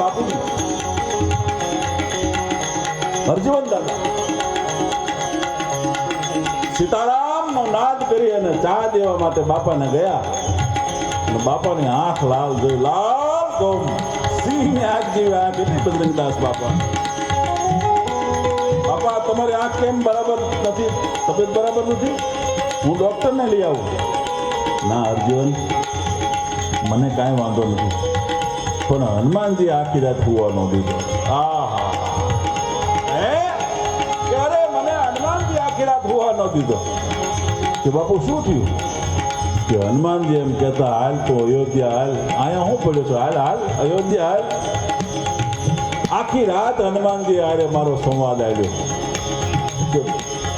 માર્કંડભાઈના બાપુજી હરજીવન દાદા સીતારામનો નાદ કરી અને ચા દેવા માટે બાપાને ગયા. બાપાની આંખ લાલ જોઈ, લાલ ગોમ સિંહની આંખ જેવી આંખ એટલી બજરંગદાસ બાપા? બાપા, તમારી આંખ કેમ બરાબર નથી? તબિયત બરાબર નથી? હું ડોક્ટરને લઈ આવું. ના અર્જુન મને કાંઈ વાંધો નથી. પણ હનુમાનજી આખી રાત હુવા ન દીધો. આહા. ત્યારે મને હનુમાનજી આખી રાત હુવા ન દીધો. કે બાપુ, શું થયું? કે હનુમાનજી એમ કહેતા, હાલ તો અયોધ્યા, હાલ. અહીંયા હું પડ્યો છું? હાલ હાલ, અયોધ્યા, હાલ. આખી રાત હનુમાનજી હારે મારો સંવાદ આવ્યો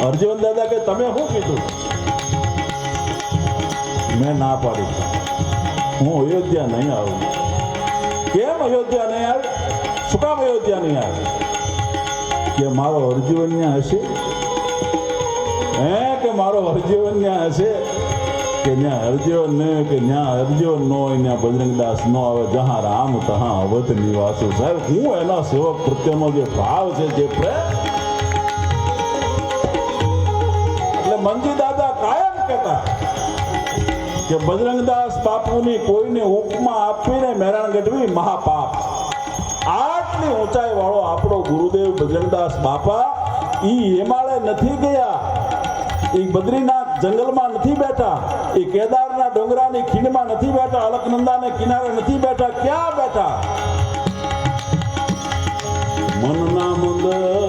અર્જુન દાદા કે તમે શું કીધું? મેં ના પાડી. હું અયોધ્યા નહીં આવું. કેમ અયોધ્યા નહીં આવે? શું કામ અયોધ્યા નહીં આવે? કે મારો અર્જુન ત્યાં હશે? હે, કે મારો અર્જુન ત્યાં હશે? કે ત્યાં અર્જુન નહીં કે ત્યાં અર્જુન નો હોય, ત્યાં બજરંગદાસ નો આવે, જહાં રામ, તહાં અવધ નિવાસો. સાહેબ, હું એના સેવક પ્રત્યેનો જે ભાવ છે, જે પ્રેમ? એટલે મંજી દાદા કાયમ કહેતા કે બજરંગદાસ બાપુની કોઈને ઉપમા આપીને મેરાણ ગઢવી મહાપાપ. આટલી ઊંચાઈ વાળો આપણો ગુરુદેવ બજરંગદાસ બાપા ઈ હિમાલય નથી ગયા. એ બદ્રીનાથ જંગલમાં નથી બેઠા. એ કેદારના ડોંગરાની ખીણમાં નથી બેઠા. અલકનંદાને કિનારે નથી બેઠા. ક્યાં બેઠા? મનના મંદિરમાં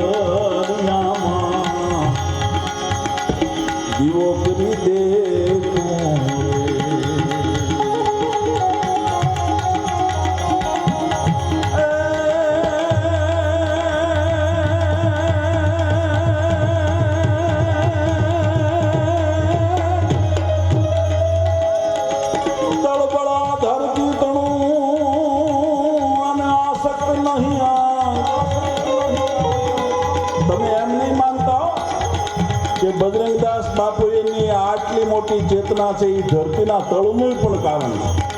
મોટી ચેતના છે એ ધરતીના તળનું પણ કારણ છે.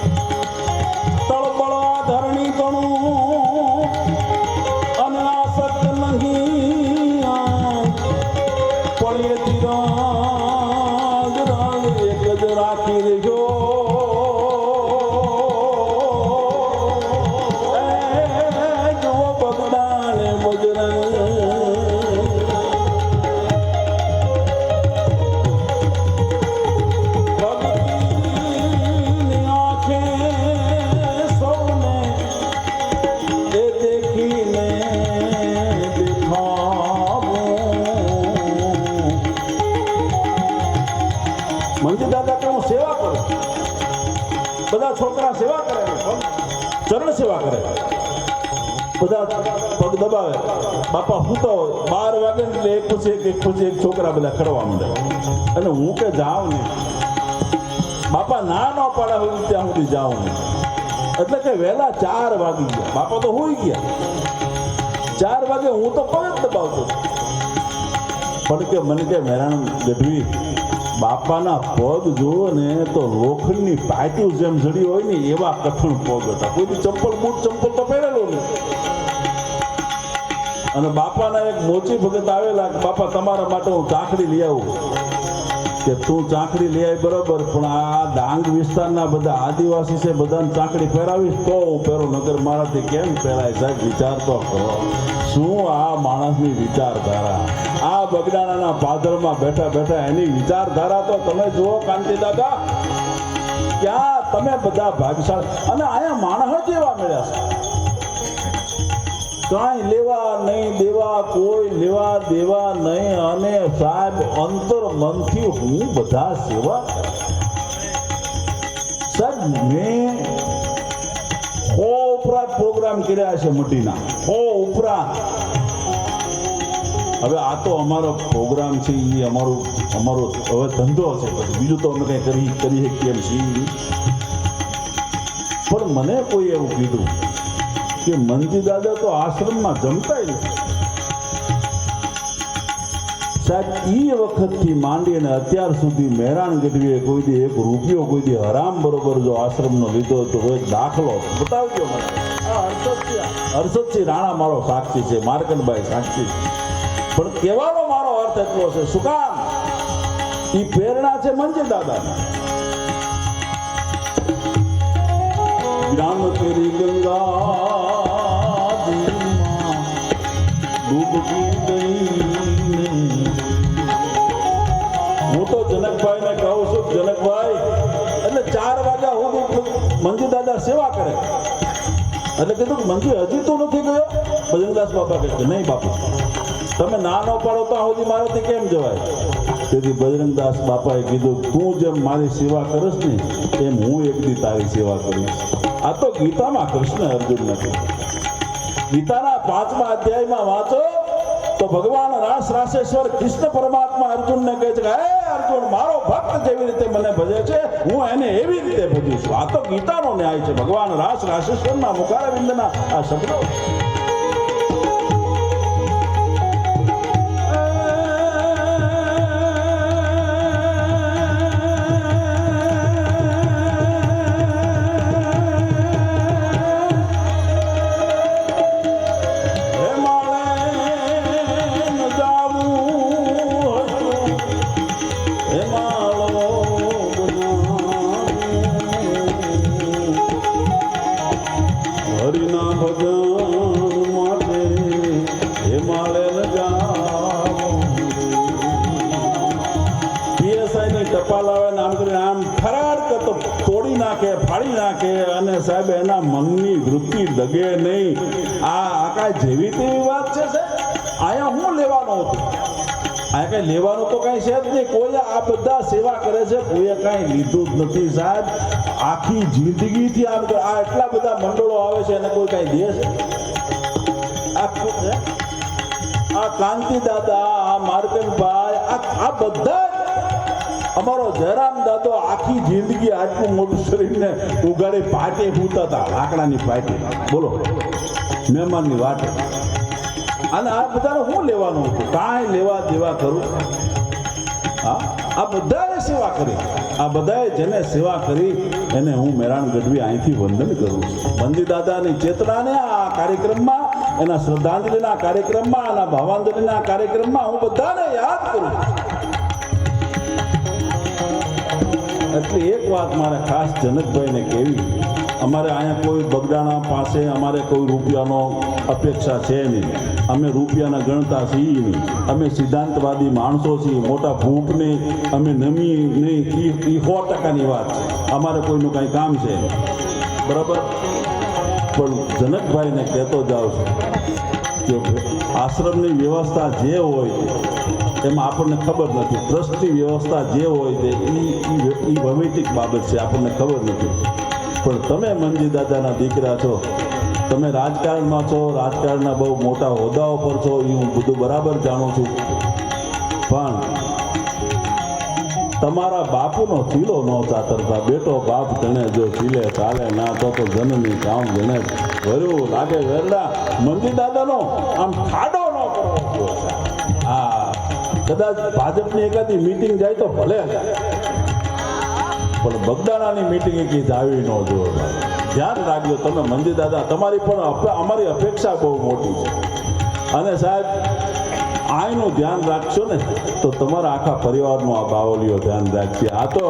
બધા છોકરા સેવા કરે ચરણ સેવા કરે બધા પગ દબાવે. બાપા સૂતા હોય. બાર વાગે ને એટલે એક પછી એક એક પછી એક છોકરા બધા કરવા માંડે. અને હું કે જાઉં ને. બાપા ના ન પાડે હું ત્યાં સુધી જાઉં નહીં એટલે કે વહેલા ચાર વાગી ગયા. બાપા તો હોઈ ગયા. ચાર વાગે હું તો પગ જ દબાવતો પણ કે મને કે મહેરાણ ગઢવી બાપાના પગ જુઓ ને, તો લોખંડની પાટું જેમ જડી હોય ને, એવા કઠણ પગ હતા. કોઈ ચંપલ, બૂટ, ચંપલ તો પહેરેલો ને અને બાપાના એક મોચી ભગત આવેલા બાપા, તમારા માટે હું ચાકડી લઈ આવું. કે, તું ચાંકડી લઈ આવી બરોબર, પણ આ ડાંગ વિસ્તારના બધા આદિવાસી છે, બધાને ચાંકડી પહેરાવીશ તો હું પહેરો નગર મારાથી કેમ પહેરાય સાહેબ? વિચાર તો કરો. શું આ માણસની વિચારધારા? આ પાદરમાં બેઠા બેઠા એની વિચારધારા તો તમે જુઓ, કાંતિ દાદા. ક્યાં તમે બધા ભાગ્યશાળી અને અહીંયા માણસ જ એવા મળ્યા છે? કાંઈ લેવા નહીં દેવા, કોઈ લેવા દેવા નહીં. અને સાહેબ, અંતર મનથી હું બધા સેવા સાહેબ, મેં ઉપરાંત પ્રોગ્રામ કર્યા છે મટીના. હો ઉપરાંત. હવે આ તો અમારો પ્રોગ્રામ છે એ અમારો અમારો હવે ધંધો હશે પછી બીજું તો અમે કંઈ કરી કરી શકીએ એમ છીએ પણ મને કોઈ એવું કીધું કે મનજી દાદા તો આશ્રમમાં જમતા જ સાહેબ એ વખતથી માંડીને અત્યાર સુધી મહેરાણ ગઢવીએ કોઈ દી એક રૂપિયો કોઈ દી હરામ બરોબર જો આશ્રમનો લીધો તો કોઈ દાખલો બતાવજો મને. હર્ષદસિંહ. રાણા મારો સાક્ષી છે માર્કનભાઈ સાક્ષી છે. પણ કહેવાનો મારો અર્થ એટલો છે, શું કામ? એ પ્રેરણા છે મંજે દાદાની ગ્રામ કરી ગંગા હું તો જનકભાઈને કહું છું, જનકભાઈ, એટલે ચાર વાગ્યા હું મંજુ દાદા સેવા કરે. એટલે કીધું મંજુ હજી તો નથી ગયો? ભજનદાસ બાપા કહે નહીં બાપુ. તમે ના ન પાડો તો સુધી મારાથી કેમ જવાય? તેથી બજરંગદાસ બાપાએ કીધું, તું જેમ મારી સેવા કરસ ને, એમ હું એકથી તારી સેવા કરીશ. આ તો ગીતામાં કૃષ્ણ અર્જુન નથી ગીતાના પાંચમા અધ્યાયમાં વાંચો, તો ભગવાન રાસ રાસેશ્વર કૃષ્ણ પરમાત્મા અર્જુનને કહે છે કે, હે અર્જુન, મારો ભક્ત જેવી રીતે મને ભજે છે, હું એને એવી રીતે ભજું છું. આ તો ગીતાનો ન્યાય છે. ભગવાન રાસ રાસેશ્વરના મુખારવિંદના આ શબ્દો. વૃત્તિ નહીં. આ આ કાંઈ જેવી તેવી વાત છે, સાહેબ? અહીંયા હું લેવાનો હતો? અહીંયા કાંઈ લેવાનું તો કાંઈ છે જ નહીં. કોઈ આ બધા સેવા કરે છે, કોઈએ કાંઈ લીધું જ નથી, સાહેબ. આખી જિંદગીથી આમ. આ એટલા બધા મંડળો આવે છે, એને કોઈ કાંઈ દે છે? છે? આ કાંતિ દાદા આ માર્કનભાઈ, આ આ બધા અમારો જયરામ દાદો આખી જિંદગી આટલું મોટું શરીરને ઉગાડી પાટે પૂતા હતા લાકડાની પાટે. બોલો, મહેમાનની વાત અને આ બધાને હું લેવાનું હતું? કાંઈ લેવા દેવા કરું? હા? આ બધાએ સેવા કરી. આ બધાએ જેને સેવા કરી, એને હું મેરાણ ગઢવી અહીંથી વંદન કરું છું. વંદી દાદાની ચેતનાને આ કાર્યક્રમમાં, એના શ્રદ્ધાંજલિના કાર્યક્રમમાં, એના ભાવાંજલિના કાર્યક્રમમાં હું બધાને યાદ કરું છું. એટલે એક વાત મારે ખાસ જનકભાઈને કહેવી. અમારે અહીંયા કોઈ બગડાણા પાસે અમારે કોઈ રૂપિયાનો અપેક્ષા છે નહીં. અમે રૂપિયાના ગણતા છીએ નહીં. અમે સિદ્ધાંતવાદી માણસો છીએ, મોટા ભૂખને અમે નમી નહીં. એ સો ટકાની વાત છે. અમારે કોઈનું કાંઈ કામ છે? નહીં. બરાબર? પણ જનકભાઈને કહેતો જાઉં છું કે આશ્રમની વ્યવસ્થા જે હોય એમાં આપણને ખબર નથી. ટ્રસ્ટની વ્યવસ્થા જે હોય તે એ ભૌમિતિક બાબત છે, આપણને ખબર નથી. પણ તમે મનજી દાદાના દીકરા છો, તમે રાજકારણમાં છો, રાજકારણના બહુ મોટા હોદ્દાઓ પર છો એ હું બધું બરાબર જાણું છું. પણ તમારા બાપુનો ચીલો ન ચાતરતા, બેટો બાપ ગણે જો ચીલે ચાલે ના, તો તો જનની કામ ગણે ભર્યું લાગે વેરડા. મંજી દાદાનો આમ ખાડો કદાચ ભાજપની એકાદી મીટિંગ જાય તો ભલે. પણ બગદાણાની મીટિંગ એકી જાવી ન જોઈએ ધ્યાન રાખજો તમે મંદિર દાદા, તમારી પણ અમારી અપેક્ષા બહુ મોટી છે. અને સાહેબ, આયનું ધ્યાન રાખશો ને, તો તમારા આખા પરિવારનું આ બાવલીઓ ધ્યાન રાખશે. આ તો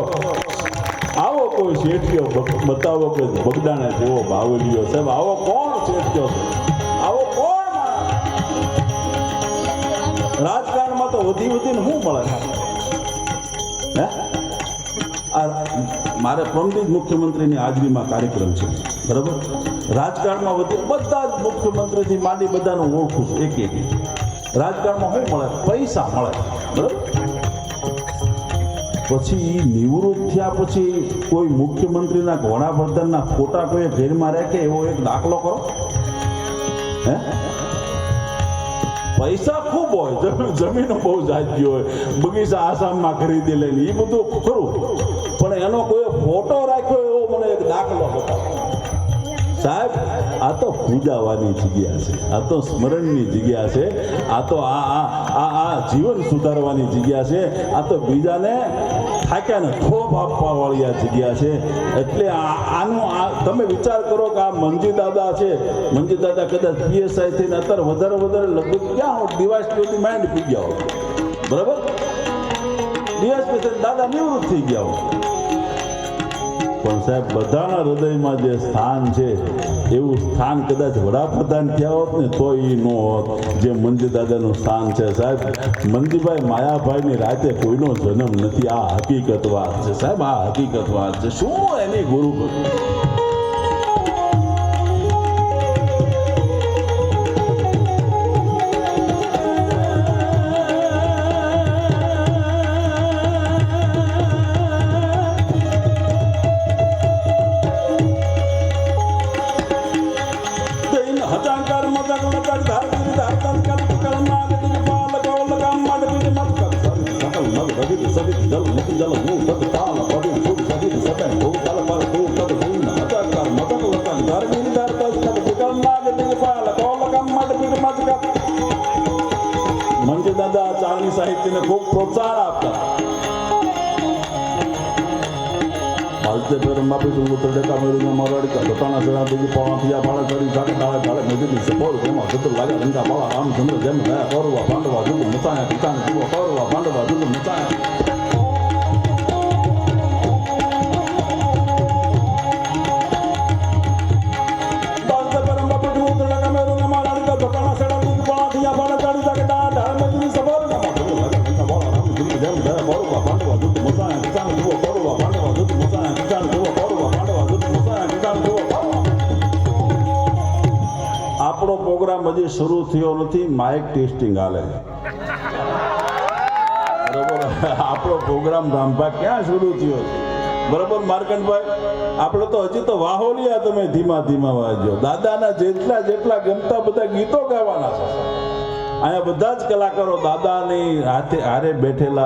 આવો કોઈ શેઠિયો બતાવો કે બગદાણા જેવો બાવલીઓ સાહેબ, આવો કોણ શેઠિયો છે? વધીને શું મળે? હે? આ મારે પ્રમદિત મુખ્યમંત્રીની હાજરીમાં કાર્યક્રમ છે. બરાબર? રાજકારણમાં વધુ બધા જ મુખ્યમંત્રીથી માંડી બધાનું ઓળખું છું એક એક. રાજકારણમાં શું મળે? પૈસા મળે. બરાબર? પછી નિવૃત્ત થયા પછી કોઈ મુખ્યમંત્રીના વડાપ્રધાનના ફોટા કોઈ ઘેરમાં રાખે એવો એક દાખલો કરો? હે? પૈસા ખૂબ હોય જમીન બહુ જાજી હોય. બગીચા આસામમાં ખરીદી લઈને એ બધું ખરું. પણ એનો કોઈ ફોટો રાખ્યો એવો મને એક દાખલો બતાવો. સાહેબ, આ તો પૂજાવાની જગ્યા છે. આ તો સ્મરણની જગ્યા છે. આ તો આ આ આ આ જીવન સુધારવાની જગ્યા છે. આ તો બીજાને થાક્યાને થોપ આપવા વાળી આ જગ્યા છે. એટલે આનું તમે વિચાર કરો કે આ મંજી દાદા છે. મંજી દાદા કદાચ પીએસઆઈ થઈને અત્યારે વધારે વધારે લગભગ ક્યાં ડિવાઇસ સુધી માઇન્ડ પી ગયા હોય બરાબર? ડીએસપી દાદા નિવૃત્ત થઈ ગયા હો. પણ સાહેબ, બધાના હૃદયમાં જે સ્થાન છે, એવું સ્થાન કદાચ વડાપ્રધાન થયા હોત ને તો એ ન હોત જે મંજી દાદાનું સ્થાન છે સાહેબ. મંજીભાઈ માયાભાઈની રાતે કોઈનો જન્મ નથી. આ હકીકત વાત છે સાહેબ, આ હકીકત વાત છે. શું એની ગુરુ મંજુ દાદા ચારણી સાહિત્યને ખૂબ પ્રોત્સાહન આપતા હાલતે પેર માપી તું ઉતર ડેકા મેળવીને દોતાના સેવા બીજી પાવા થયા ભાળે કરી સાકે તાળે તાળે મેદીની સપોર તેમાં જતું લાગે રંગા પાળા રામચંદ્ર જેમ ગયા કૌરવા પાંડવા જુગ મચાયા પિતાને જુઓ કૌરવા પાંડવા જુગ મચાયા આપણો પ્રોગ્રામ હજી શરૂ થયો નથી માઇક ટેસ્ટિંગ હાલે આપણો પ્રોગ્રામ રામભા ક્યાં શરૂ થયો છે? બરોબર, માર્કંડભાઈ? આપણે તો હજી તો વાહોલિયા તમે ધીમા ધીમા વાજો દાદાના જેટલા જેટલા ગમતા બધા ગીતો ગાવાના છે. અહીંયા બધા જ કલાકારો દાદાની હાથે હારે બેઠેલા